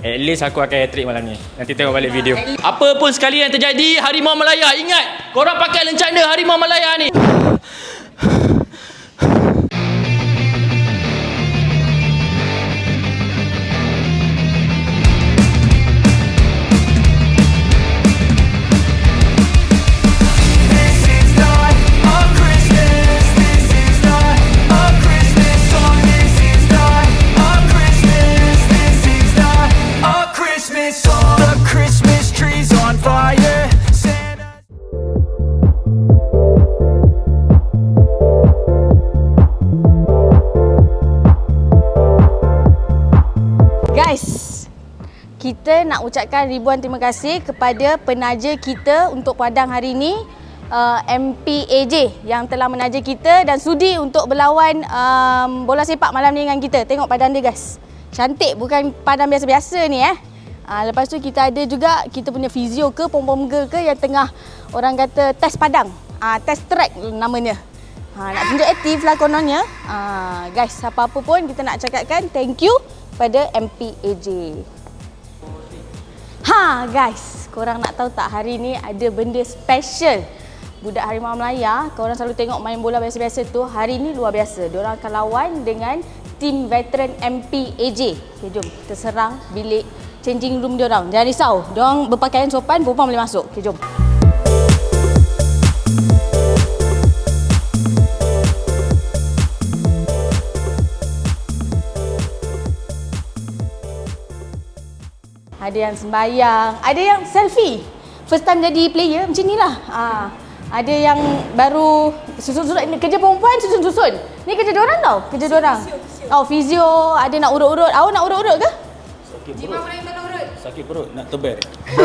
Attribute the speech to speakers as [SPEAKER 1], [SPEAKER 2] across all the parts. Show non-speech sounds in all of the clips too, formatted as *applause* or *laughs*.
[SPEAKER 1] At least aku akan hat-trick malam ni. Nanti tengok balik video. Apa pun sekali yang terjadi, Harimau Malaya. Ingat, korang pakai lencana Harimau Malaya ni.
[SPEAKER 2] Ucapkan ribuan terima kasih kepada penaja kita untuk Padang hari ini uh, MPAJ yang telah menaja kita dan sudi untuk berlawan um, bola sepak malam ni dengan kita. Tengok padang dia guys. Cantik bukan padang biasa-biasa ni eh. Uh, lepas tu kita ada juga kita punya fizio ke pom-pom girl ke yang tengah orang kata test padang. Uh, test track namanya. Ha, nak tunjuk aktif lah kononnya. Ha, guys, apa-apa pun kita nak cakapkan thank you pada MPAJ. Ha guys, korang nak tahu tak hari ni ada benda special. Budak Harimau Melaya, korang selalu tengok main bola biasa-biasa tu, hari ni luar biasa. Diorang akan lawan dengan tim veteran MPAJ. Okay, jom kita serang bilik changing room diorang. Jangan risau, diorang berpakaian sopan, perempuan boleh masuk. Okay, jom. Ada yang sembayang, ada yang selfie. First time jadi player macam ni lah. Ha. Ada yang baru susun-susun, ni kerja perempuan susun-susun. Ni kerja diorang tau, kerja diorang. Oh, fizio, ada nak urut-urut. Awak nak urut-urut ke?
[SPEAKER 1] Sakit perut, nak tebar.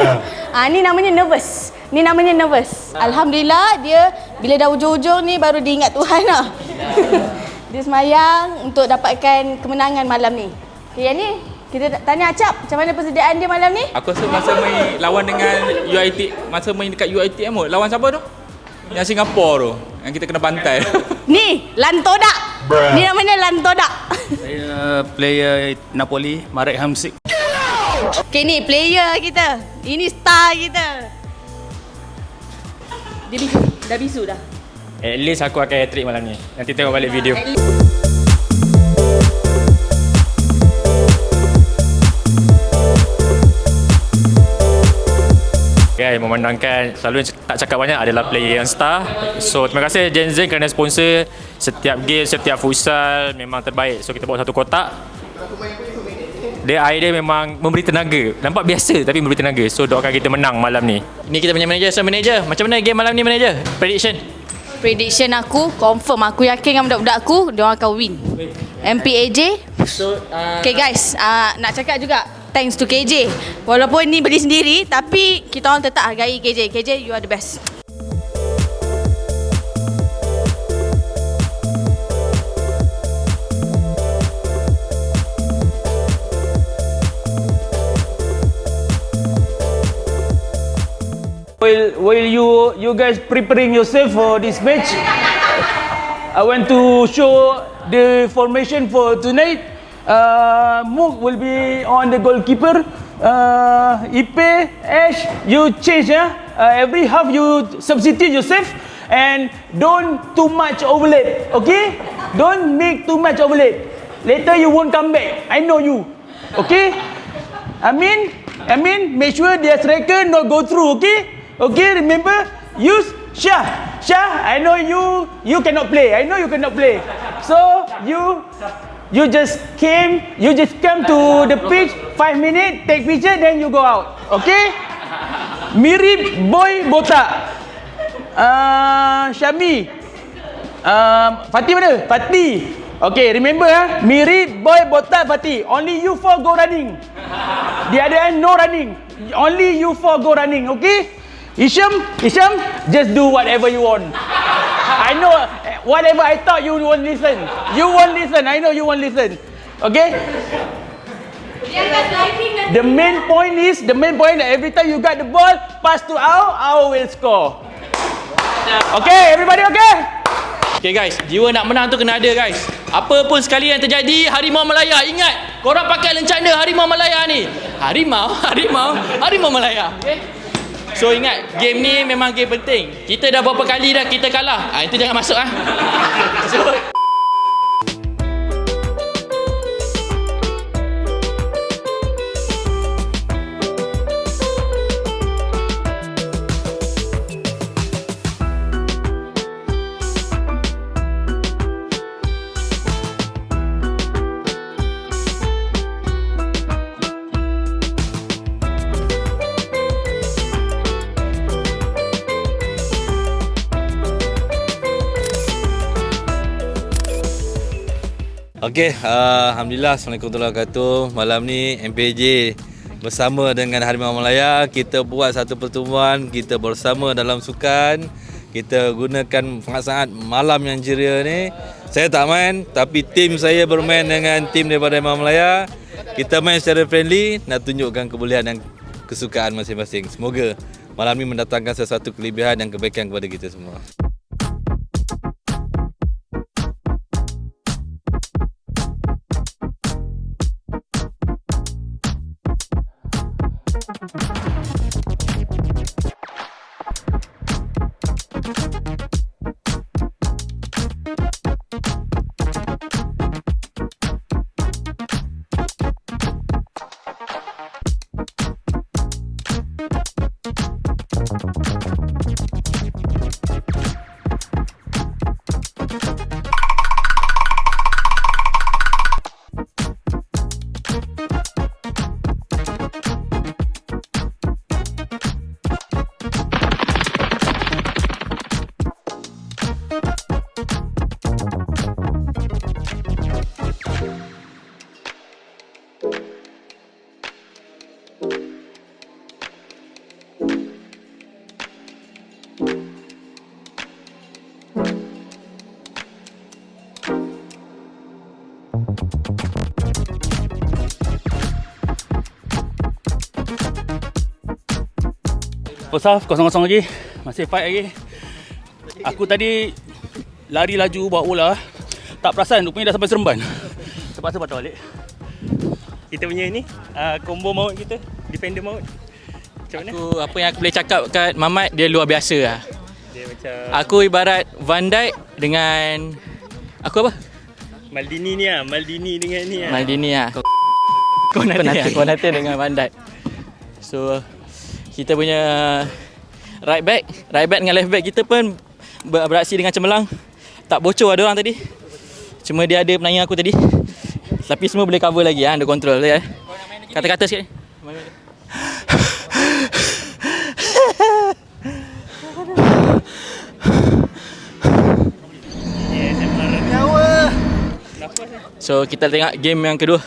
[SPEAKER 1] *laughs*
[SPEAKER 2] Ah ni namanya nervous. Ni namanya nervous. Alhamdulillah dia bila dah hujung-hujung ni baru diingat Tuhan lah. *laughs* dia semayang untuk dapatkan kemenangan malam ni. Okay, yang ni kita nak tanya Acap macam mana persediaan dia malam ni?
[SPEAKER 3] Aku rasa masa main lawan dengan UiT, masa main dekat UiTM tu, lawan siapa tu? Yang Singapura tu, yang kita kena bantai. *laughs*
[SPEAKER 2] Ni, Lantodak. Ni namanya Lantodak.
[SPEAKER 4] Saya player Napoli, Marek Hamsik.
[SPEAKER 2] Okay ni player kita. Ini star kita. Dia bisu. Dah bisu dah.
[SPEAKER 1] At least aku akan hat-trick malam ni. Nanti tengok balik video. Okay, memandangkan selalu yang tak cakap banyak adalah player yang star. So, terima kasih Gen Z kerana sponsor setiap game, setiap futsal memang terbaik. So, kita bawa satu kotak. Dia air dia memang memberi tenaga. Nampak biasa tapi memberi tenaga. So, doakan kita menang malam ni. Ni kita punya manager. So, manager, macam mana game malam ni manager? Prediction?
[SPEAKER 2] Prediction aku confirm aku yakin dengan budak-budak aku dia orang akan win. MPAJ.
[SPEAKER 1] So, uh,
[SPEAKER 2] Okay guys, uh, nak cakap juga thanks to KJ. Walaupun ni beli sendiri tapi kita orang tetap hargai KJ. KJ you are the best.
[SPEAKER 5] While, while you you guys preparing yourself for this match, I want to show the formation for tonight. Uh, Mook will be on the goalkeeper. Uh, Ipe, Ash, you change. Uh, every half you substitute yourself and don't too much overlap. Okay? Don't make too much overlap. Later you won't come back. I know you. Okay? I mean, I mean, make sure the striker not go through, okay? Okay, remember, use Shah. Shah, I know you, you cannot play. I know you cannot play. So, you, you just came, you just come to the pitch, five minutes, take picture, then you go out. Okay? Mirip Boy Botak. Uh, Syami. Um, Fatih mana? Fatih. Okay, remember ah, mirip boy botak Fatih. Only you four go running. The other end no running. Only you four go running, okay? Isham, Isham, just do whatever you want. I know whatever I thought you won't listen. You won't listen. I know you won't listen. Okay? The main point is the main point that every time you got the ball, pass to Ao, Ao will score. Okay, everybody okay?
[SPEAKER 3] Okay guys, jiwa nak menang tu kena ada guys. Apa pun sekali yang terjadi, Harimau Malaya ingat, korang pakai lencana Harimau Malaya ni.
[SPEAKER 6] Harimau, *laughs* harimau, harimau Malaya. Okay? So ingat, game ni memang game penting. Kita dah berapa kali dah kita kalah. Ah itu jangan masuk ah. So *laughs*
[SPEAKER 7] Okey, uh, Alhamdulillah Assalamualaikum warahmatullahi wabarakatuh. Malam ni MPJ bersama dengan Harimau Malaya. Kita buat satu pertemuan Kita bersama dalam sukan. Kita gunakan sangat-sangat malam yang ceria ni. Saya tak main Tapi tim saya bermain dengan tim daripada Harimau Malaya. Kita main secara friendly Nak tunjukkan kebolehan dan kesukaan masing-masing. Semoga malam ni mendatangkan sesuatu kelebihan dan kebaikan kepada kita semua Thank you.
[SPEAKER 4] First half kosong-kosong lagi. Masih fight lagi. Aku tadi lari laju bawa bola. Tak perasan rupanya dah sampai Seremban. Terpaksa patah balik.
[SPEAKER 8] kita punya ni uh, combo maut kita defender maut macam mana
[SPEAKER 6] aku apa yang aku boleh cakap kat Mamat dia luar biasa lah.
[SPEAKER 8] dia macam
[SPEAKER 6] Aku ibarat Van Dijk dengan aku apa?
[SPEAKER 8] Maldini ni lah Maldini dengan ni lah
[SPEAKER 6] Maldini lah. Konate, Konate. Konate dengan Van Dijk. So kita punya right back, right back dengan left back kita pun ber- beraksi dengan cemerlang. Tak bocor ada orang tadi. Cuma dia ada penanya aku tadi. Tapi semua boleh cover lagi ah, under control ya. Kata-kata sikit. So kita tengok game yang kedua.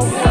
[SPEAKER 5] Mirip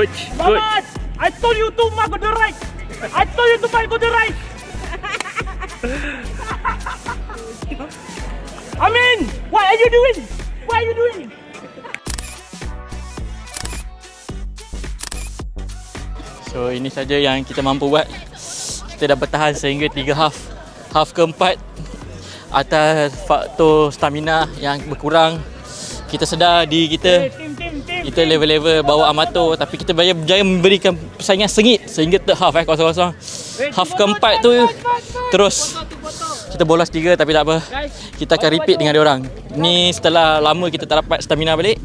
[SPEAKER 5] Good. I told you to mark on the right. I told you to mark on the right. *laughs* I mean, what are you doing? What are you doing?
[SPEAKER 6] So ini saja yang kita mampu buat. Kita dah bertahan sehingga 3 half. Half keempat atas faktor stamina yang berkurang. Kita sedar di kita kita level-level bawah amatur tapi kita berjaya, berjaya memberikan persaingan sengit sehingga third half eh kosong-kosong. Half keempat tu terus kita bolos tiga tapi tak apa. Kita akan repeat dengan dia orang. Ni setelah lama kita tak dapat stamina balik.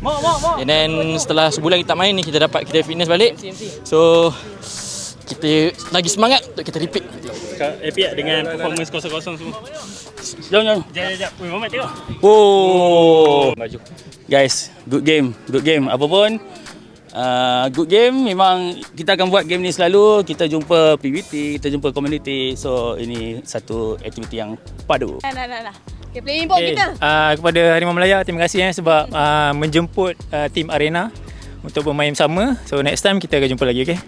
[SPEAKER 6] And then setelah sebulan kita tak main ni kita dapat kita fitness balik. So kita lagi semangat untuk kita repeat.
[SPEAKER 8] Happy tak dengan performance kosong-kosong semua?
[SPEAKER 5] Jom, jom.
[SPEAKER 8] Sekejap, sekejap. Weh, Muhammad tengok.
[SPEAKER 5] Oh.
[SPEAKER 8] Baju.
[SPEAKER 5] Guys, good game. Good game. Apa pun, uh, good game. Memang kita akan buat game ni selalu. Kita jumpa PBT, kita jumpa community. So, ini satu aktiviti yang padu.
[SPEAKER 2] Nah, nah, nah, nah. Okay, playing ball kita.
[SPEAKER 1] Uh, kepada Harimau Melaya terima kasih eh, sebab uh, menjemput uh, tim Arena untuk bermain bersama. So next time kita akan jumpa lagi okay.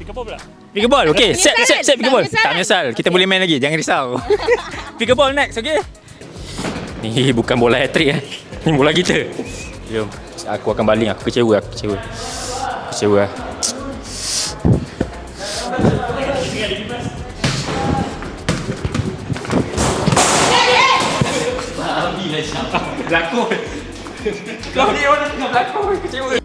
[SPEAKER 8] Pick up pula.
[SPEAKER 1] Pick a ball. Okay, set set set pick a
[SPEAKER 2] Tak menyesal
[SPEAKER 1] Tak menyesal. Kita boleh main lagi. Jangan risau. pick a ball next, okay? Ni bukan bola hat eh. Ni bola kita. Jom. Aku akan baling. Aku kecewa, aku kecewa. Kecewa. eh. Berlakon. Kau ni orang tengah berlakon. Kecewa.